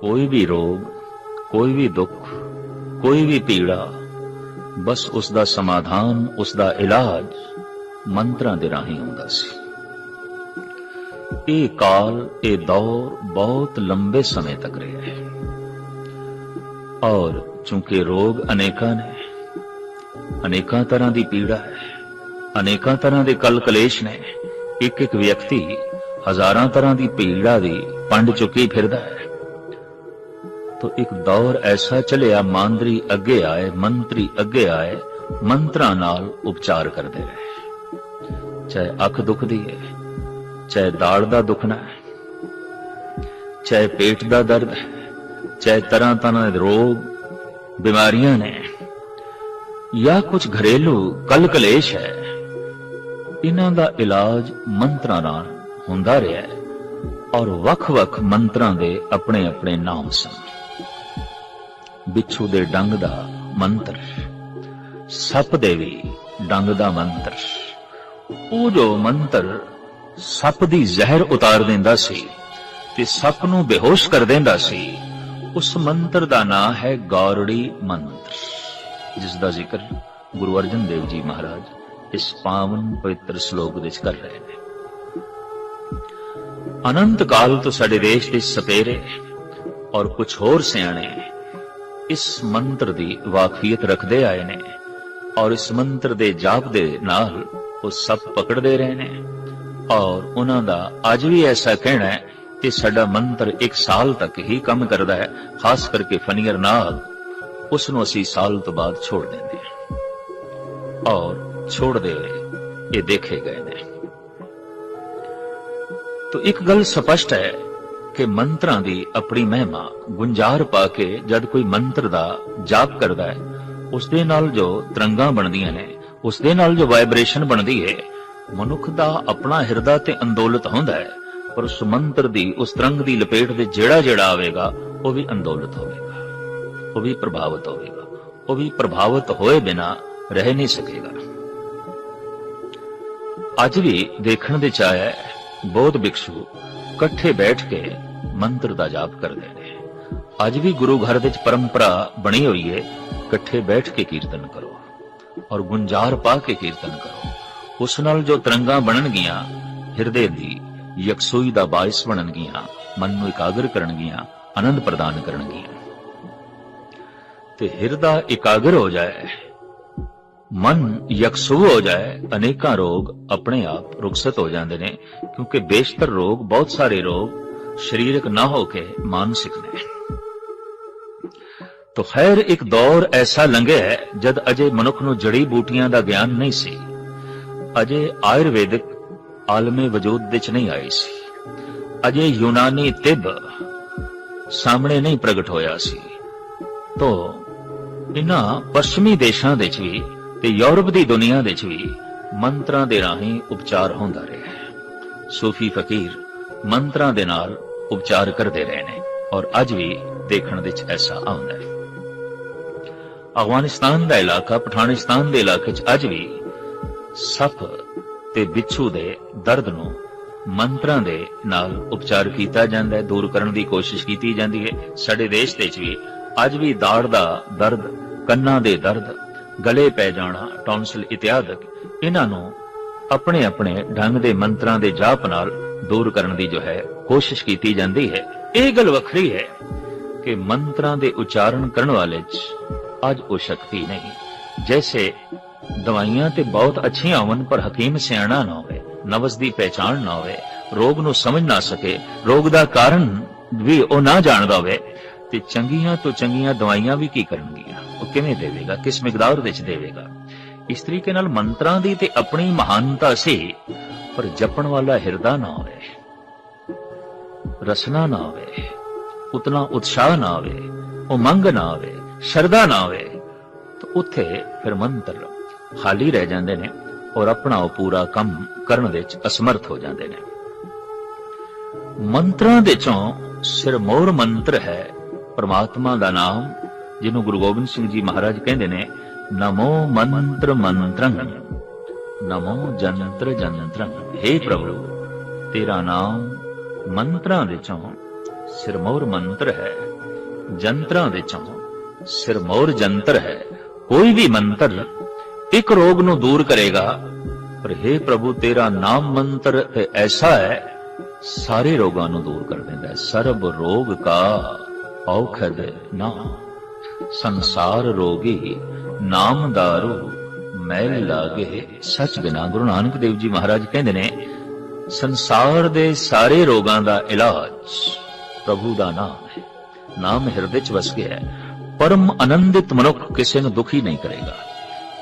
ਕੋਈ ਵੀ ਰੋਗ, ਕੋਈ ਵੀ ਦੁੱਖ, ਕੋਈ ਵੀ ਪੀੜਾ, ਬਸ ਉਸ ਦਾ ਸਮਾਧਾਨ ਉਸ ਦਾ ਇਲਾਜ ਮੰਤਰਾਂ ਦੇ ਰਾਹੀਂ ਹੁੰਦਾ ਸੀ। ਇਹ ਕਾਲ, ਇਹ ਦੌਰ ਬਹੁਤ ਲੰਬੇ ਸਮੇਂ ਤੱਕ ਰਿਹਾ ਹੈ। ਔਰ ਚूंकि ਰੋਗ ਅਨੇਕਾਂ ਨੇ, ਅਨੇਕਾਂ ਤਰ੍ਹਾਂ ਦੀ ਪੀੜਾ ਹੈ, ਅਨੇਕਾਂ ਤਰ੍ਹਾਂ ਦੇ ਕਲ ਕਲੇਸ਼ ਨੇ ਇੱਕ ਇੱਕ ਵਿਅਕਤੀ ਹਜ਼ਾਰਾਂ ਤਰ੍ਹਾਂ ਦੀ ਪੀੜਾ ਦੀ ਪੰਡ ਚੁੱਕੀ ਫਿਰਦਾ ਹੈ। ਤੋ ਇੱਕ ਦੌਰ ਐਸਾ ਚਲਿਆ, ਮਾਂਦਰੀ ਅੱਗੇ ਆਏ, ਮੰਤਰੀ ਅੱਗੇ ਆਏ, ਮੰਤਰਾਂ ਨਾਲ ਉਪਚਾਰ ਕਰਦੇ ਰਹੇ। ਚਾਹੇ ਅੱਖ ਦੁਖਦੀ ਹੈ ਚਾਹੇ ਦਾੜ ਦਾ ਦੁਖਣਾ ਹੈ ਚਾਹੇ ਪੇਟ ਦਾ ਦਰਦ ਹੈ ਚਾਹੇ ਤਰ੍ਹਾਂ ਤਰ੍ਹਾਂ ਦੇ ਰੋਗ, ਬਿਮਾਰੀਆਂ ਨੇ, ਜਾਂ ਕੁਝ ਘਰੇਲੂ ਕਲ ਕਲੇਸ਼ ਹੈ, ਇਹਨਾਂ ਦਾ ਇਲਾਜ ਮੰਤਰਾਂ ਨਾਲ ਹੁੰਦਾ ਰਿਹਾ ਹੈ ਔਰ ਵੱਖ-ਵੱਖ ਮੰਤਰਾਂ ਦੇ ਆਪਣੇ ਆਪਣੇ ਨਾਮ ਸਨ। ਬਿੱਛੂ ਦੇ ਡੰਗ ਦਾ ਮੰਤਰ। ਸੱਪ ਦੇ ਵੀ ਡੰਗ ਦਾ ਮੰਤਰ। ਉਹ ਜੋ ਮੰਤਰ ਸੱਪ ਦੀ ਜ਼ਹਿਰ ਉਤਾਰ ਦਿੰਦਾ ਸੀ ਤੇ ਸੱਪ ਨੂੰ ਬੇਹੋਸ਼ ਕਰ ਦਿੰਦਾ ਸੀ, ਉਸ ਮੰਤਰ ਦਾ ਨਾਮ ਹੈ ਗੌਰੜੀ ਮੰਤਰ। ਜਿਸ ਦਾ ਜ਼ਿਕਰ ਗੁਰੂ ਅਰਜਨ ਦੇਵ ਜੀ ਮਹਾਰਾਜ ਇਸ ਪਾਵਨ ਪਵਿੱਤਰ ਸ਼ਲੋਕ ਵਿੱਚ ਕਰ ਰਹੇ ਨੇ। ਅਨੰਤ ਕਾਲ ਤੋਂ ਸਾਡੇ ਦੇਸ਼ ਦੇ ਸਪੇਰੇ ਔਰ ਕੁਝ ਹੋਰ ਸਿਆਣੇ ਇਸ ਮੰਤਰ ਦੀ ਵਾਕਫੀਅਤ ਰੱਖਦੇ ਆਏ ਨੇ ਔਰ ਇਸ ਮੰਤਰ ਦੇ ਜਾਪ ਦੇ ਨਾਲ ਉਹ ਸਭ ਪਕੜਦੇ ਰਹੇ ਨੇ ਔਰ ਉਹਨਾਂ ਦਾ ਅੱਜ ਵੀ ਐਸਾ ਕਹਿਣਾ ਹੈ ਕਿ ਸਾਡਾ ਮੰਤਰ ਇੱਕ ਸਾਲ ਤੱਕ ਹੀ ਕੰਮ ਕਰਦਾ ਹੈ, ਖਾਸ ਕਰਕੇ ਫਨੀਅਰ ਨਾਲ। ਉਸ ਨੂੰ ਅਸੀਂ ਸਾਲ ਤੋਂ ਬਾਅਦ ਛੋੜ ਦਿੰਦੇ ਹਾਂ। ਔਰ ਛੋੜਦੇ ਹੋਏ ਇਹ ਦੇਖੇ ਗਏ ਨੇ। ਤੋ ਇੱਕ ਗੱਲ ਸਪਸ਼ਟ ਹੈ ਕਿ ਮੰਤਰਾਂ ਦੀ ਆਪਣੀ ਮਹਿਮਾ ਗੁੰਜਾਰ ਪਾ ਕੇ ਜਦ ਕੋਈ ਮੰਤਰ ਦਾ ਜਾਪ ਕਰਦਾ ਹੈ, ਉਸ ਦੇ ਨਾਲ ਜੋ ਤਰੰਗਾਂ ਬਣਦੀਆਂ ਨੇ, ਉਸ ਦੇ ਨਾਲ ਜੋ ਵਾਈਬ੍ਰੇਸ਼ਨ ਬਣਦੀ ਹੈ, ਮਨੁੱਖ ਦਾ ਆਪਣਾ ਹਿਰਦਾ ਤੇ ਅੰਦੋਲਿਤ ਹੁੰਦਾ ਹੈ, ਪਰ ਉਸ ਮੰਤਰ ਦੀ, ਉਸ ਤਰੰਗ ਦੀ ਲਪੇਟ ਦੇ ਜਿਹੜਾ ਜਿਹੜਾ ਆਵੇਗਾ, ਉਹ ਵੀ ਅੰਦੋਲਿਤ ਹੋਵੇਗਾ, ਉਹ ਵੀ ਪ੍ਰਭਾਵਿਤ ਹੋਵੇਗਾ, ਉਹ ਵੀ ਪ੍ਰਭਾਵਿਤ ਹੋਏ ਬਿਨਾ ਰਹਿ ਨਹੀਂ ਸਕੇਗਾ। ਅੱਜ ਵੀ ਦੇਖਣ ਦੇ ਚਾਇਆ ਹੈ ਬਹੁਤ ਬਿਕਸ਼ੂ ਇਕੱਠੇ ਬੈਠ ਕੇ ਮੰਤਰ ਦਾ ਜਾਪ ਕਰਦੇ ਨੇ। ਅੱਜ ਵੀ ਗੁਰੂ ਘਰ ਵਿੱਚ ਪਰੰਪਰਾ ਬਣੀ ਹੋਈ ਹੈ ਇਕੱਠੇ ਬੈਠ ਕੇ ਕੀਰਤਨ ਕਰੋ ਔਰ ਗੁੰਜਾਰ ਪਾ ਕੇ ਕੀਰਤਨ ਕਰੋ। ਉਸ ਨਾਲ ਜੋ ਤਰੰਗਾਂ ਬਣਨਗੀਆਂ, ਹਿਰਦੇ ਦੀ ਯਕਸੂਈ ਦਾ ਬਾਇਸ ਬਣਨਗੀਆਂ, ਮਨ ਨੂੰ ਇਕਾਗਰ ਕਰਨਗੀਆਂ, ਆਨੰਦ ਪ੍ਰਦਾਨ ਕਰਨਗੀਆਂ। ਤੇ ਹਿਰਦਾ ਇਕਾਗਰ ਹੋ ਜਾਏ, ਮਨ ਯਕਸੂ ਹੋ ਜਾਏ, ਅਨੇਕਾਂ ਰੋਗ ਆਪਣੇ ਆਪ ਰੁਕਸਤ ਹੋ ਜਾਂਦੇ ਨੇ, ਕਿਉਂਕਿ ਬੇਸ਼ਤਰ ਰੋਗ, ਬਹੁਤ ਸਾਰੇ ਰੋਗ ਸਰੀਰਕ ਨਾ ਹੋ ਕੇ ਮਾਨਸਿਕ ਨੇ। ਖੈਰ ਇੱਕ ਦੌਰ ਐਸਾ ਲੰਘਿਆ ਜਦ ਅਜੇ ਮਨੁੱਖ ਨੂੰ ਜੜੀ ਬੂਟੀਆਂ ਦਾ ਗਿਆਨ ਨਹੀਂ ਸੀ। ਅਜੇ ਆਯੁਰਵੈਦਿਕ ਆਲਮੇ ਵਜੂਦ ਵਿੱਚ ਨਹੀਂ ਆਈ ਸੀ। ਅਜੇ ਯੂਨਾਨੀ ਤਿਬ ਸਾਹਮਣੇ ਨਹੀਂ ਪ੍ਰਗਟ ਹੋਇਆ ਸੀ। ਤੋ ਇਨ੍ਹਾਂ ਪੱਛਮੀ ਦੇਸ਼ਾਂ ਵਿੱਚ ਵੀ ਤੇ ਯੂਰਪ ਦੀ ਦੁਨੀਆ ਵਿੱਚ ਵੀ ਮੰਤਰਾਂ ਦੇ ਰਾਹੀਂ ਉਪਚਾਰ ਹੁੰਦਾ ਰਿਹਾ ਹੈ। ਸੂਫੀ ਫਕੀਰ ਮੰਤਰਾਂ ਦੇ ਨਾਲ ਉਪਚਾਰ ਕਰਦੇ ਰਹੇ ਨੇ ਔਰ ਅੱਜ ਵੀ ਦੇਖਣ ਵਿੱਚ ਐਸਾ ਆਉਂਦਾ ਹੈ। ਅਫਗਾਨਿਸਤਾਨ ਦਾ ਇਲਾਕਾ ਪਠਾਨਿਸਤਾਨ ਦੇ ਇਲਾਕੇ 'ਚ ਅੱਜ ਵੀ ਸੱਪ ਤੇ ਬਿੱਛੂ ਦੇ ਦਰਦ ਨੂੰ ਮੰਤਰਾਂ ਦੇ ਨਾਲ ਉਪਚਾਰ ਕੀਤਾ ਜਾਂਦਾ ਹੈ, ਦੂਰ ਕਰਨ ਦੀ ਕੋਸ਼ਿਸ਼ ਕੀਤੀ ਜਾਂਦੀ ਹੈ। ਸਾਡੇ ਦੇਸ਼ ਦੇ ਵਿੱਚ ਵੀ ਅੱਜ ਵੀ ਦਾੜ ਦਾ ਦਰਦ, ਕੰਨਾਂ ਦੇ ਦਰਦ, ਗਲੇ ਪੈ ਜਾਣਾ ਟੌਨਸਲ ਇਤਿਆਦਿਕ ਇਹਨਾਂ ਨੂੰ ਆਪਣੇ ਆਪਣੇ ਢੰਗ ਦੇ ਮੰਤਰਾਂ ਦੇ ਜਾਪ ਨਾਲ ਦੂਰ ਕਰਨ ਦੀ ਜੋ ਹੈ, ਕੋਸ਼ਿਸ਼ ਕੀਤੀ ਜਾਂਦੀ ਹੈ। ਇਹ ਗੱਲ ਵੱਖਰੀ ਹੈ ਕਿ ਮੰਤਰਾਂ ਦੇ ਉਚਾਰਨ ਕਰਨ ਵਾਲੇ 'ਚ ਅੱਜ ਉਹ ਸ਼ਕਤੀ ਨਹੀਂ। ਜੈਸੇ ਦਵਾਈਆਂ ਤੇ ਬਹੁਤ ਅੱਛੀਆਂ ਹੋਣ ਪਰ ਹਕੀਮ ਸਿਆਣਾ ਨਾ ਹੋਵੇ, ਨਵਸ ਦੀ ਪਹਿਚਾਣ ਨਾ ਹੋਵੇ, ਰੋਗ ਨੂੰ ਸਮਝ ਨਾ ਸਕੇ, ਰੋਗ ਦਾ ਕਾਰਨ ਵੀ ਉਹ ਨਾ ਜਾਣਦਾ ਹੋਵੇ, ਤੇ ਚੰਗੀਆਂ ਤੋਂ ਚੰਗੀਆਂ ਦਵਾਈਆਂ ਵੀ ਕੀ ਕਰਨਗੀਆਂ? ਉਹ ਕਿਵੇਂ ਦੇਵੇਗਾ? ਕਿਸ ਮਿਕਦਾਰ ਵਿੱਚ ਦੇਵੇਗਾ? ਇਸ ਤਰੀਕੇ ਨਾਲ ਮੰਤਰਾਂ ਦੀ ਤੇ ਆਪਣੀ ਮਹਾਨਤਾ ਸੀ ਪਰ ਜਪਣ ਵਾਲਾ ਹਿਰਦਾ ਨਾ ਹੋਵੇ ਰਸਨਾ ਨਾ ਹੋਵੇ ਉਤਨਾ ਉਤਸ਼ਾਹ ਨਾ ਆਵੇ ਉਮੰਗ ਨਾ ਆਵੇ, ਸ਼ਰਧਾ ਨਾ ਆਵੇ, ਤਾਂ ਉੱਥੇ ਫਿਰ ਮੰਤਰ ਖਾਲੀ ਰਹਿ ਜਾਂਦੇ ਨੇ ਔਰ ਆਪਣਾ ਉਹ ਪੂਰਾ ਕੰਮ ਕਰਨ ਵਿੱਚ ਅਸਮਰਥ ਹੋ ਜਾਂਦੇ ਨੇ। ਮੰਤਰਾਂ ਦੇ ਚੋਂ ਸਿਰਮੌਰ ਮੰਤਰ ਹੈ, ਪ੍ਰਮਾਤਮਾ ਦਾ ਨਾਮ, ਜਿਹਨੂੰ ਗੁਰੂ ਗੋਬਿੰਦ ਸਿੰਘ ਜੀ ਮਹਾਰਾਜ ਕਹਿੰਦੇ ਨੇ, ਨਮੋ ਮੰਤਰ ਮੰਤਰੰ। ਨਮੋ ਜੰਤਰ ਜੰਤਰ। हे ਪ੍ਰਭੂ, ਤੇਰਾ ਨਾਮ ਮੰਤਰਾਂ ਦੇ ਚੋਂ ਸਿਰਮੌਰ ਮੰਤਰ ਹੈ। ਜੰਤਰਾਂ ਦੇ ਚੋਂ ਸਿਰਮੌਰ ਜੰਤਰ ਹੈ। ਕੋਈ ਵੀ ਮੰਤਰ ਇੱਕ ਰੋਗ ਨੂੰ ਦੂਰ ਕਰੇਗਾ। ਪਰ हे ਪ੍ਰਭੂ, ਤੇਰਾ ਨਾਮ ਮੰਤਰ ਐਸਾ ਹੈ, ਸਾਰੇ ਰੋਗਾਂ ਨੂੰ ਦੂਰ ਕਰ ਦਿੰਦਾ ਹੈ। ਸਰਬ ਰੋਗ ਕਾ ਔਖਦ ਨਾ। ਸੰਸਾਰ ਰੋਗੀ ਨਾਮ ਦਾਰੂ ਮੈਲ ਲਾਗੇ ਸੱਚ ਬਿਨਾ ਗੁਰੂ ਨਾਨਕ ਦੇਵ ਜੀ ਮਹਾਰਾਜ ਕਹਿੰਦੇ ਨੇ, ਸੰਸਾਰ ਦੇ ਸਾਰੇ ਰੋਗਾਂ ਦਾ ਇਲਾਜ ਪ੍ਰਭੂ ਦਾ ਨਾਮ ਹੈ। ਨਾਮ ਹਿਰਦੇ 'ਚ ਵਸ ਗਿਆ ਹੈ। ਪਰਮ ਆਨੰਦਿਤ ਮਨੁੱਖ ਕਿਸੇ ਨੂੰ ਦੁਖੀ ਨਹੀਂ ਕਰੇਗਾ,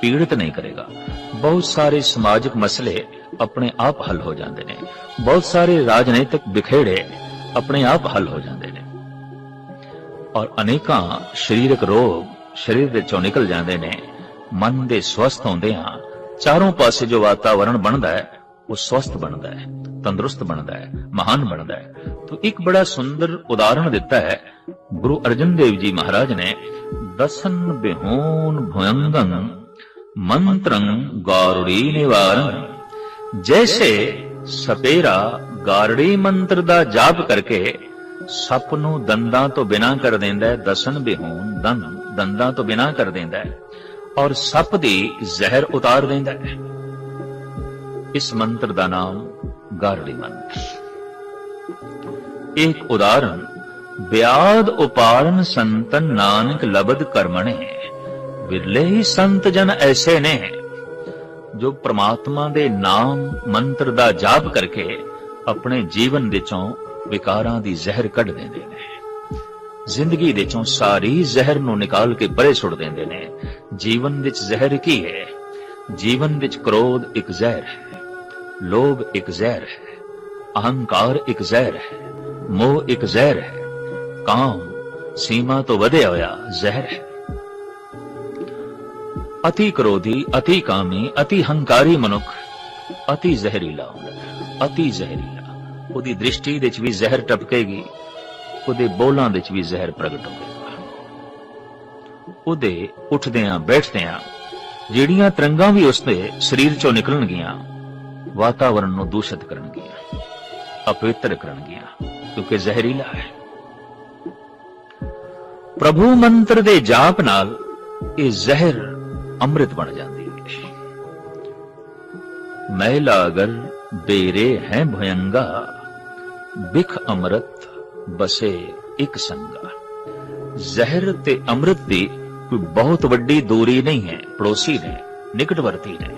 ਪੀੜਿਤ ਨਹੀਂ ਕਰੇਗਾ। ਬਹੁਤ ਸਾਰੇ ਸਮਾਜਿਕ ਮਸਲੇ ਆਪਣੇ ਆਪ ਹੱਲ ਹੋ ਜਾਂਦੇ ਨੇ। ਬਹੁਤ ਸਾਰੇ ਰਾਜਨੀਤਿਕ ਵਿਖੇੜੇ ਆਪਣੇ ਆਪ ਹੱਲ ਹੋ ਜਾਂਦੇ ਨੇ। ਔਰ ਅਨੇਕਾਂ ਸਰੀਰਕ ਰੋਗ ਸਰੀਰ ਵਿੱਚੋਂ ਨਿਕਲ ਜਾਂਦੇ ਨੇ। ਮਨ ਦੇ ਸਵਸਥ ਹੁੰਦੇ ਹਾਂ। ਚਾਰੋਂ ਪਾਸੇ ਜੋ ਵਾਤਾਵਰਣ ਬਣਦਾ ਹੈ, ਉਹ ਸਵਸਥ ਬਣਦਾ ਹੈ, ਤੰਦਰੁਸਤ ਬਣਦਾ ਹੈ, ਮਹਾਨ ਬਣਦਾ ਹੈ। ਤਾਂ ਇੱਕ ਬੜਾ ਸੁੰਦਰ ਉਦਾਹਰਣ ਦਿੱਤਾ ਹੈ, ਗੁਰੂ ਅਰਜਨ ਦੇਵ ਜੀ ਮਹਾਰਾਜ ਨੇ, ਦਸਨ ਬਿਹੂਨ ਭਯੰਗੰ ਮੰਤਰੰ ਗਾਰੁੜੀ ਨਿਵਾਰਨ ਜੈਸੇ ਸਪੇਰਾ ਗਾਰੜੀ ਮੰਤਰ ਦਾ ਜਾਪ ਕਰਕੇ ਸੱਪ ਨੂੰ ਦੰਦਾਂ ਤੋਂ ਬਿਨਾਂ ਕਰ ਦਿੰਦਾ ਹੈ, ਦਸਨ ਬਿਹੂਨ ਦੰਦ ਦੰਦਾਂ ਤੋਂ ਬਿਨਾਂ ਕਰ ਦਿੰਦਾ ਹੈ। ਔਰ ਸੱਪ ਦੀ ਜ਼ਹਿਰ ਉਤਾਰ ਦਿੰਦਾ ਹੈ। ਇਸ ਮੰਤਰ ਦਾ ਨਾਮ ਗਾਰੜੀ ਮੰਤਰ। ਇੱਕ ਉਦਾਹਰਣ ਬਿਆਦ ਉਪਾਰਨ ਸੰਤਨ ਨਾਨਕ ਲਬਦ ਕਰਮਣੇ ਵਿਰਲੇ ਹੀ ਸੰਤ ਜਨ ਐਸੇ ਨੇ ਜੋ ਪ੍ਰਮਾਤਮਾ ਦੇ ਨਾਮ ਮੰਤਰ ਦਾ ਜਾਪ ਕਰਕੇ ਆਪਣੇ ਜੀਵਨ ਵਿੱਚੋਂ ਵਿਕਾਰਾਂ ਦੀ ਜ਼ਹਿਰ ਕੱਢ ਦਿੰਦੇ ਨੇ। ਜ਼ਿੰਦਗੀ ਦੇ ਚੋਂ ਸਾਰੀ ਜ਼ਹਿਰ ਨੂੰ ਨਿਕਾਲ ਕੇ ਪਰੇ ਸੁੱਟ ਦਿੰਦੇ ਨੇ। ਜੀਵਨ ਵਿੱਚ ਜ਼ਹਿਰ ਕੀ ਹੈ ਜੀਵਨ ਵਿੱਚ ਕ੍ਰੋਧ ਇੱਕ ਜ਼ਹਿਰ ਹੈ। ਲੋਭ ਇੱਕ ਜ਼ਹਿਰ ਹੈ। ਅਹੰਕਾਰ ਇੱਕ ਜ਼ਹਿਰ ਹੈ। ਮੋਹ ਇੱਕ ਜ਼ਹਿਰ ਹੈ। ਕਾਮ ਸੀਮਾ ਤੋਂ ਵਧਿਆ ਹੋਇਆ ਜ਼ਹਿਰ ਹੈ। ਅਤੀ ਕ੍ਰੋਧੀ, ਅਤੀ ਕਾਮੀ, ਅਤੀ ਹੰਕਾਰੀ ਮਨੁੱਖ, ਅਤੀ ਜ਼ਹਿਰੀਲਾ ਹੁੰਦਾ ਅਤੀ ਜ਼ਹਿਰੀਲਾ। ਉਹਦੀ ਦ੍ਰਿਸ਼ਟੀ ਵਿੱਚ ਵੀ ਜ਼ਹਿਰ ਟਪਕੇਗੀ। ਉਹਦੇ ਬੋਲਾਂ ਵਿੱਚ ਵੀ ਜ਼ਹਿਰ ਪ੍ਰਗਟ ਹੋਵੇਗਾ ਉਹਦੇ ਉੱਠਦਿਆਂ, ਬੈਠਦਿਆਂ, ਜਿਹੜੀਆਂ ਤਰੰਗਾਂ ਵੀ ਉਸਦੇ ਸਰੀਰ ਚੋਂ ਨਿਕਲਣਗੀਆਂ, ਵਾਤਾਵਰਣ ਨੂੰ ਦੂਸ਼ਿਤ ਕਰਨਗੀਆਂ, ਅਪਵਿੱਤਰ ਕਰਨਗੀਆਂ, ਕਿਉਂਕਿ ਜ਼ਹਿਰੀਲਾ ਹੈ। ਪ੍ਰਭੂ ਮੰਤਰ ਦੇ ਜਾਪ ਨਾਲ ਇਹ ਜ਼ਹਿਰ ਅੰਮ੍ਰਿਤ ਬਣ ਜਾਂਦੀ ਹੈ। ਮੈਲਾ ਅਗਰ ਬੇਰੇ ਹੈ ਭਯੰਗਾ, ਬਿਖ ਅੰਮ੍ਰਿਤ ਬਸੇ ਇੱਕ ਸੰਗਾ। ਜ਼ਹਿਰ ਤੇ ਅੰਮ੍ਰਿਤ ਦੀ ਕੋਈ ਬਹੁਤ ਵੱਡੀ ਦੂਰੀ ਨਹੀਂ ਹੈ, ਪੜੋਸੀ ਨੇ, ਨਿਕਟਵਰਤੀ ਨੇ।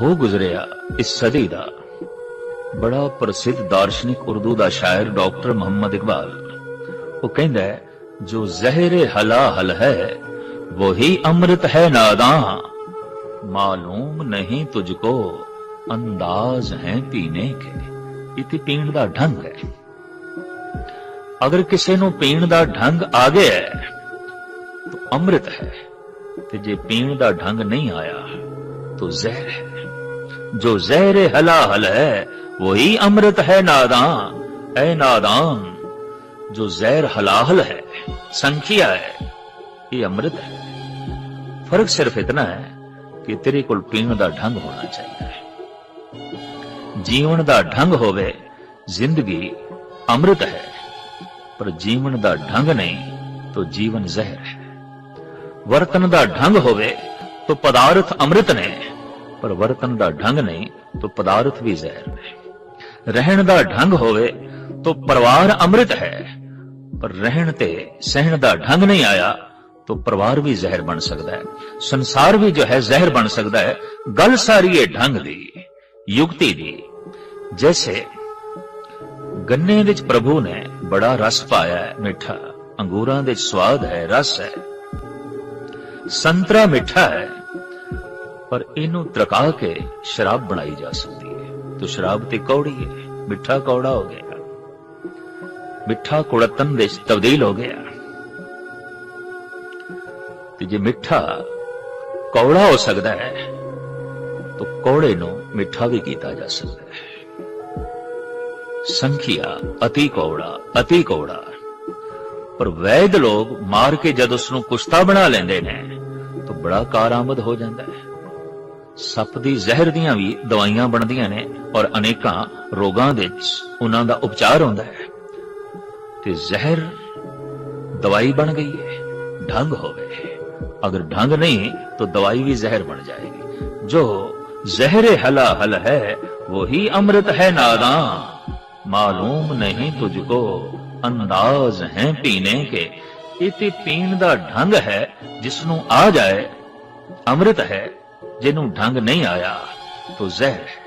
ਹੋ ਗੁਜ਼ਰਿਆ ਇਸ ਸਦੀ ਦਾ ਬੜਾ ਪ੍ਰਸਿੱਧ ਦਾਰਸ਼ਨਿਕ ਉਰਦੂ ਦਾ ਸ਼ਾਇਰ ਡਾਕਟਰ ਮੁਹੰਮਦ ਇਕਬਾਲ। ਉਹ ਕਹਿੰਦਾ ਹੈ, ਜੋ ਜ਼ਹਿਰ ਹਲਾ ਹਲ ਹੈ, ਵਹੀ ਅੰਮ੍ਰਿਤ ਹੈ ਨਾਦਾਂ। ਮਾਲੂਮ ਨਹੀਂ ਤੁਝਕੋ ਅੰਦਾਜ਼ ਹੈ ਪੀਣੇ ਕੇ। ਇਤੀ ਪੀਣ ਦਾ ਢੰਗ ਹੈ। ਅਗਰ ਕਿਸੇ ਨੂੰ ਪੀਣ ਦਾ ਢੰਗ ਆ ਗਿਆ ਹੈ, ਤਾਂ ਅੰਮ੍ਰਿਤ ਹੈ। ਤੇ ਜੇ ਪੀਣ ਦਾ ਢੰਗ ਨਹੀਂ ਆਇਆ, ਤਾਂ ਜ਼ਹਿਰ ਹੈ। ਜੋ ਜ਼ਹਿਰ ਹਲਾਹਲ ਹੈ, ਵਹੀ ਅੰਮ੍ਰਿਤ ਹੈ ਨਾਦਾਂ ਐ ਨਾਦਾਂ ਜੋ ਜ਼ਹਿਰ ਹਲਾਹਲ ਹੈ, ਸੰਖਿਆ ਹੈ, ਇਹ ਅੰਮ੍ਰਿਤ ਹੈ। ਫ਼ਰਕ ਸਿਰਫ ਇਤਨਾ ਹੈ ਕਿ ਤੇਰੇ ਕੋਲ ਪੀਣ ਦਾ ਢੰਗ ਹੋਣਾ ਚਾਹੀਦਾ ਹੈ। ਜੀਵਨ ਦਾ ਢੰਗ ਹੋਵੇ, ਜ਼ਿੰਦਗੀ ਅੰਮ੍ਰਿਤ ਹੈ। ਪਰ ਜੀਵਨ ਦਾ ਢੰਗ ਨਹੀਂ, ਤੋ ਜੀਵਨ ਜ਼ਹਿਰ ਹੈ। ਵਰਤਨ ਦਾ ਢੰਗ ਹੋਵੇ, ਤਾਂ ਪਦਾਰਥ ਅੰਮ੍ਰਿਤ ਨੇ, ਪਰ ਵਰਤਨ ਦਾ ਢੰਗ ਨਹੀਂ, ਤਾਂ ਪਦਾਰਥ ਵੀ ਜ਼ਹਿਰ ਨੇ। ਰਹਿਣ ਦਾ ਢੰਗ ਹੋਵੇ, ਤਾਂ ਪਰਿਵਾਰ ਅੰਮ੍ਰਿਤ ਹੈ, ਪਰ ਰਹਿਣ ਤੇ ਸਹਿਣ ਦਾ ਢੰਗ ਨਹੀਂ ਆਇਆ, ਤੋ ਪਰਿਵਾਰ ਵੀ ਜ਼ਹਿਰ ਬਣ ਸਕਦਾ ਹੈ, ਸੰਸਾਰ ਵੀ ਜੋ ਹੈ ਜ਼ਹਿਰ ਬਣ ਸਕਦਾ ਹੈ, ਗੱਲ ਸਾਰੀ ਹੈ ਢੰਗ ਦੀ, ਯੁਕਤੀ ਦੀ। ਜੈਸੇ ਗੰਨੇ ਵਿੱਚ ਪ੍ਰਭੂ ਨੇ ਬੜਾ ਰਸ ਪਾਇਆ ਹੈ, ਮਿੱਠਾ। ਅੰਗੂਰਾਂ ਦੇ ਸਵਾਦ ਹੈ, ਰਸ ਹੈ। ਸੰਤਰਾ ਮਿੱਠਾ ਹੈ, ਪਰ ਇਹਨੂੰ ਤਰਕਾ ਕੇ ਸ਼ਰਾਬ ਬਣਾਈ ਜਾ ਸਕਦੀ ਹੈ। तो ਸ਼ਰਾਬ ਤੇ ਕੌੜੀ ਹੈ, ਮਿੱਠਾ ਕੌੜਾ ਹੋ ਗਿਆ। ਮਿੱਠਾ ਕੁੜਤਨ ਵਿੱਚ ਤਬਦੀਲ ਹੋ ਗਿਆ। ਤੇ ਜੇ ਮਿੱਠਾ ਕੌੜਾ ਹੋ ਸਕਦਾ ਹੈ, ਤਾਂ ਕੌੜੇ ਨੂੰ ਮਿੱਠਾ ਵੀ ਕੀਤਾ ਜਾ ਸਕਦਾ ਹੈ। ਸੰਖਿਆ ਅਤੀ ਕੌੜਾ ਅਤੀ ਕੌੜਾ। ਪਰ ਵੈਦ ਲੋਕ ਮਾਰ ਕੇ ਜਦ ਉਸ ਨੂੰ ਕੁਸ਼ਤਾ ਬਣਾ ਲੈਂਦੇ ਨੇ, ਤਾਂ ਬੜਾ ਕਾਰ ਆਮਦ ਹੋ ਜਾਂਦਾ ਹੈ। ਸੱਪ ਦੀ ਜ਼ਹਿਰ ਦੀਆਂ ਵੀ ਦਵਾਈਆਂ ਬਣਦੀਆਂ ਨੇ ਔਰ ਅਨੇਕਾਂ ਰੋਗਾਂ ਦੇ ਵਿੱਚ ਉਹਨਾਂ ਦਾ ਉਪਚਾਰ ਹੁੰਦਾ ਹੈ। ਤੇ ਜ਼ਹਿਰ ਦਵਾਈ ਬਣ ਗਈ ਹੈ, ਢੰਗ ਹੋਵੇ। ਅਗਰ ਢੰਗ ਨਹੀਂ, ਤਾਂ ਦਵਾਈ ਵੀ ਜ਼ਹਿਰ ਬਣ ਜਾਏਗੀ। ਜੋ ਜ਼ਹਿਰ ਹਲਾ ਹਲ ਹੈ ਉਹੀ ਅੰਮ੍ਰਿਤ ਹੈ ਨਾਦਾਂ ਮਾਲੂਮ ਨਹੀਂ ਤੁਝਕੋ, ਅੰਦਾਜ਼ ਹੈ ਪੀਣੇ ਕੇ। ਇਹ ਤੇ ਪੀਣ ਦਾ ਢੰਗ ਹੈ ਜਿਸ ਨੂੰ ਆ ਜਾਏ, ਅੰਮ੍ਰਿਤ ਹੈ, ਜਿਹਨੂੰ ਢੰਗ ਨਹੀਂ ਆਇਆ, ਤੋ ਜ਼ਹਿਰ।